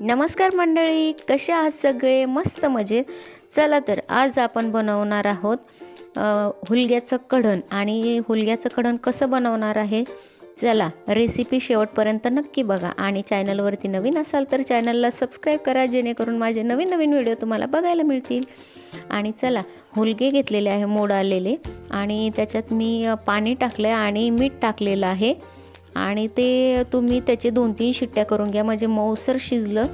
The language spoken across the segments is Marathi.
नमस्कार मंडळी कसे आहात सगळे? मस्त मजेत. चला तर आज आपण बनवणार आहोत हुलग्याचं कढण. आणि हुलग्याचं कढण कसं बनवणार आहे? चला रेसिपी शेवटपर्यंत नक्की बघा. आणि चॅनलवरती नवीन असाल तर चॅनलला सबस्क्राईब करा जेणेकरून माझे नवीन नवीन व्हिडिओ तुम्हाला बघायला मिळतील. आणि चला हुलगे घेतलेले आहे मोड आलेले. आणि त्याच्यात मी पाणी टाकलं आहे आणि मीठ टाकलेलं आहे. आणि ते तुम्ही त्याचे दोन तीन शिट्ट्या करून घ्या. म्हणजे मऊसर शिजलं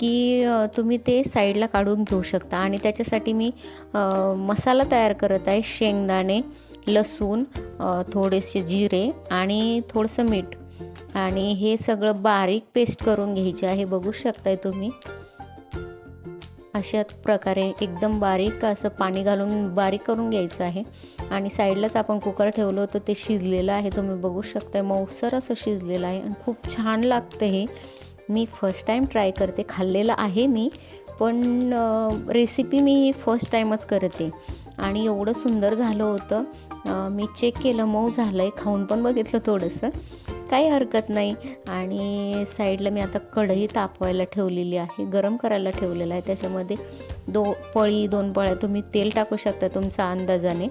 की तुम्ही ते साईडला काढून घेऊ शकता. आणि त्याच्यासाठी मी मसाला तयार करत आहे शेंगदाणे लसूण थोडेसे जिरे आणि थोडंसं मीठ. आणि हे सगळं बारीक पेस्ट करून घ्यायचे आहे. बघू शकताय तुम्ही. अशा प्रकारे एकदम बारीक असं पाणी घालून बारीक करून घ्यायचं आहे. आणि साईडलाच आपण कुकर ठेवलं होतं ते शिजलेलं आहे. तुम्ही बघू शकता मऊसर असं शिजलेलं आहे. आणि खूप छान लागतं हे. मी फर्स्ट टाईम ट्राय करते. खाल्लेलं आहे मी पण रेसिपी मी ही फर्स्ट टाईमच करते. आणि एवढं सुंदर झालं होतं. मी चेक केलं मऊ झालं आहे खाऊन पण बघितलं थोडंसं. काही हरकत नाही. आणि साईडला मी आता कढई तापवायला ठेवलेली आहे गरम करायला ठेवलेलं आहे. त्याच्यामध्ये दो पळी दोन पळ्या तुम्ही तेल टाकू शकता तुमच्या अंदाजाने.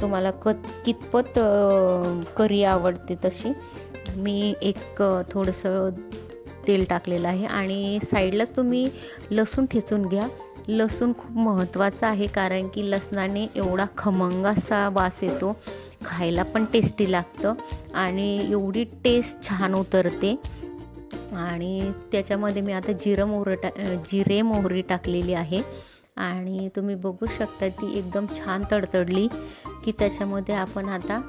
तुम्हाला क कितपत करी आवडते तशी. मी एक थोडंसं तेल टाकलेलं आहे. आणि साईडलाच तुम्ही लसूण ठेचून घ्या. लसूण खूप महत्त्वाचं आहे कारण की लसणाने एवढा खमंग असा वास येतो. खायला पण टेस्टी लागतं आणि एवढी टेस्ट छान उतरते. आणि त्याच्यामध्ये मी आता जिरं मोहरं टा जिरे मोहरी टाकलेली आहे. आणि तुम्ही बघू शकता ती एकदम छान तडतडली की त्याच्यामध्ये आपण आता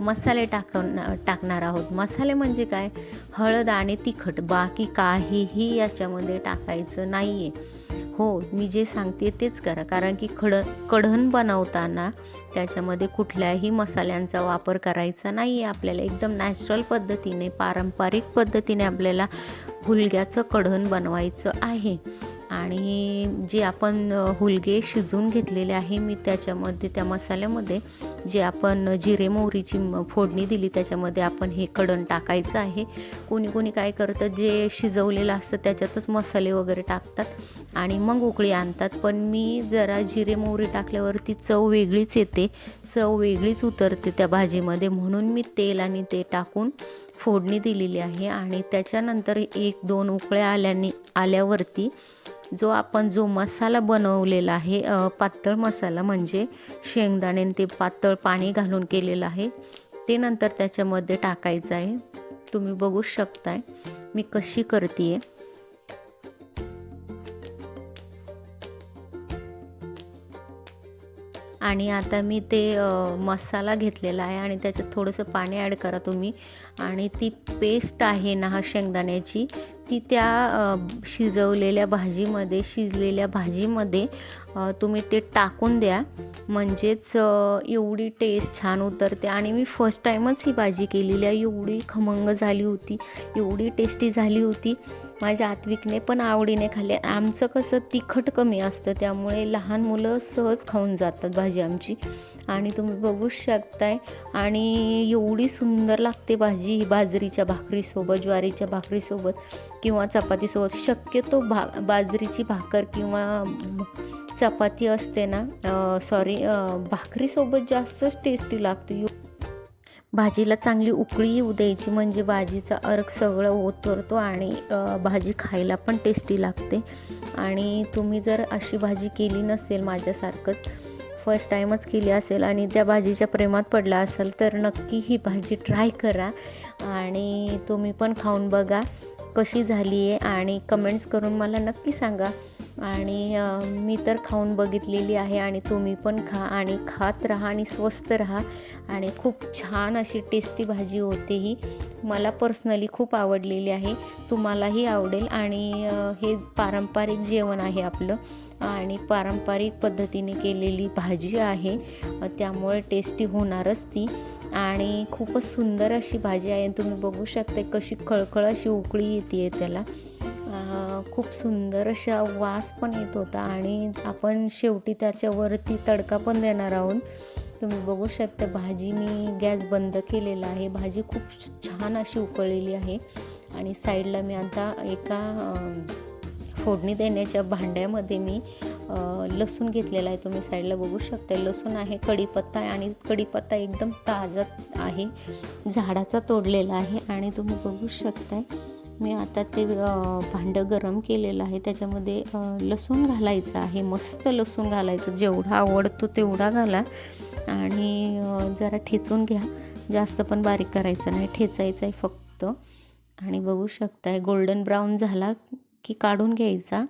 मसाले टाकण टाकणार आहोत. मसाले म्हणजे काय? हळद आणि तिखट बाकी काहीही याच्यामध्ये टाकायचं नाही आहे हो मी जे सांगते तेच करा. कारण की खड कढण बनवताना त्याच्यामध्ये कुठल्याही मसाल्यांचा वापर करायचा नाही आहे आपल्याला. एकदम नॅचरल पद्धतीने पारंपरिक पद्धतीने आपल्याला हुलग्याचं कढण बनवायचं आहे. आणि जे आपण हुलगे शिजवून घेतलेले आहे मी त्याच्यामध्ये त्या मसाल्यामध्ये जे आपण जिरे मोहरीची फोडणी दिली त्याच्यामध्ये आपण हे कडण टाकायचं आहे. कोणी कोणी काय करतं जे शिजवलेलं असतं त्याच्यातच मसाले वगैरे टाकतात आणि मग उकळी आणतात. पण मी जरा जिरे मोहरी टाकल्यावरती चव वेगळीच येते. चव वेगळीच उतरते त्या भाजीमध्ये. म्हणून मी तेल आणि ते टाकून फोडणी दिलेली आहे आणि त्याच्यानंतर एक दोन उकळ्या आल्याने आल्यावरती जो आपण जो मसाला बनवलेला आहे पातळ मसाला म्हणजे शेंगदाणे ते पातळ पाणी घालून केलेलं आहे ते नंतर त्याच्यामध्ये टाकायचं आहे. तुम्ही बघू शकताय मी कशी करते आहे आणि आता मी ते मसाला घेतलेला आहे आणि त्याच्यात थोडंसं पाणी ॲड करा तुम्ही. आणि ती पेस्ट आहे ना हा शेंगदाण्याची ती त्या शिजवलेल्या भाजीमध्ये शिजलेल्या भाजीमध्ये तुम्ही ते टाकून द्या. म्हणजेच एवढी टेस्ट छान उतरते. आणि मी फर्स्ट टाईमच ही भाजी केलेली आहे. एवढी खमंग झाली होती. एवढी टेस्टी झाली होती. माझ्या आत्विकने पण आवडीने खाल्ले. आमचं कसं तिखट कमी असतं. त्यामुळे लहान मुलं सहज खाऊन जातात भाजी आमची. आणि तुम्ही बघू शकताय. आणि एवढी सुंदर लागते भाजी ही बाजरीच्या भाकरीसोबत ज्वारीच्या भाकरीसोबत किंवा चपातीसोबत. शक्यतो भा बाजरीची भाकर किंवा चपाती असते ना सॉरी भाकरीसोबत जास्तच टेस्टी लागते. भाजीला चांगली उकळी येऊ द्यायची म्हणजे भाजीचा अर्क सगळं ओतरतो आणि भाजी खायला पण टेस्टी लागते. आणि तुम्ही जर अशी भाजी केली नसेल माझ्यासारखंच फर्स्ट टाईमच केली असेल आणि त्या भाजीच्या प्रेमात पडला असेल तर नक्की ही भाजी ट्राय करा आणि तुम्ही पण खाऊन बघा. कशी झाली आहे आणि कमेंट्स करून मला नक्की सांगा. आणि मी तर खाऊन बघितलेली आहे आणि तुम्ही पण खा आणि खात राहा आणि स्वस्त राहा. आणि खूप छान अशी टेस्टी भाजी होते ही. मला पर्सनली खूप आवडलेली आहे. तुम्हालाही आवडेल आणि हे पारंपरिक जेवण आहे आपलं. आणि पारंपरिक पद्धतीने केलेली भाजी आहे. त्यामुळे टेस्टी होणारच ती. आणि खूपच सुंदर अशी भाजी आहे. तुम्ही बघू शकता कशी खळखळ अशी उकळी येते त्याला. खूप सुंदर अशा वास पण येत होता. आणि आपण शेवटी त्याच्यावरती तडका पण देणार आहोत. तुम्ही बघू शकता भाजी मी गॅस बंद केलेला आहे. भाजी खूप छान अशी उकळलेली आहे. आणि साईडला मी आता एका फोडणी देण्याच्या भांड्यामध्ये मी लसूण घेतलेला आहे तुम्ही साईडला बघू शकता. लसूण आहे कढीपत्ता आहे आणि कढीपत्ता एकदम ताजा आहे. झाडाचा तोडलेला आहे आणि तुम्ही बघू शकताय मी आता ते भांडं गरम केलेलं आहे. त्याच्यामध्ये लसूण घालायचं आहे मस्त लसूण घालायचं. जेवढा आवडतो तेवढा घाला आणि जरा ठेचून घ्या. जास्त पण बारीक करायचं नाही ठेचायचं आहे फक्त. आणि बघू शकताय गोल्डन ब्राऊन झाला की काढून घ्यायचा.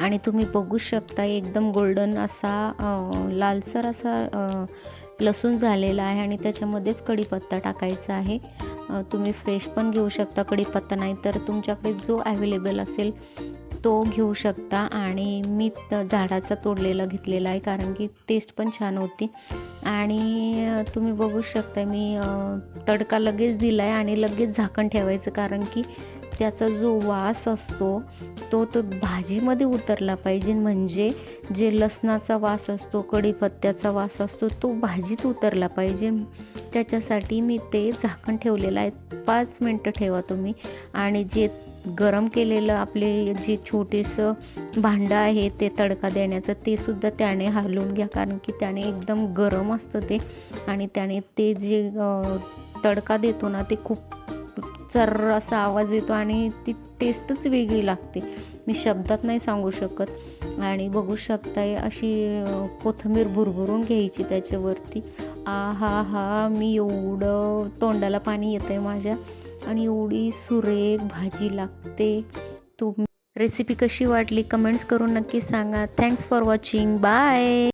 आणि तुम्ही बघू शकता एकदम गोल्डन असा लालसर असा लसूण झालेला आहे आणि त्याच्यामध्येच कढीपत्ता टाकायचा आहे. तुम्ही फ्रेश पण घेऊ शकता कढीपत्ता नाही तर तुमच्याकडे जो ॲवेलेबल असेल तो घेऊ शकता आणि मी त- झाडाचा तोडलेला घेतलेला आहे कारण की टेस्ट पण छान होती. आणि तुम्ही बघू शकता मी तडका लगेच दिला आहे आणि लगेच झाकण ठेवायचं कारण की त्याचा जो वास असतो तो तो भाजीमध्ये उतरला पाहिजे. म्हणजे जे लसणाचा वास असतो कढीपत्त्याचा वास असतो तो भाजीत उतरला पाहिजे. त्याच्यासाठी मी ते झाकण ठेवलेलं आहे. पाच मिनटं ठेवा तुम्ही. आणि जे गरम केलेलं आपले जे छोटेसं भांडं आहे ते तडका देण्याचं ते सुद्धा त्याने हलवून घ्या. कारण की त्याने एकदम गरम असतं ते. आणि त्याने ते जे तडका देतो ना ते खूप चर्र असा आवाज येतो आणि ती टेस्टच वेगळी लागते. मी शब्दात नाही सांगू शकत. आणि बघू शकताय अशी कोथिंबीर भुरभुरून घ्यायची त्याच्यावरती. आ हा हा मी एवढं तोंडाला पाणी येतं आहे माझ्या. आणि एवढी सुरेख भाजी लागते. तुम रेसिपी कशी वाटली? कमेंट्स करून नक्की सांगा. Thanks for watching bye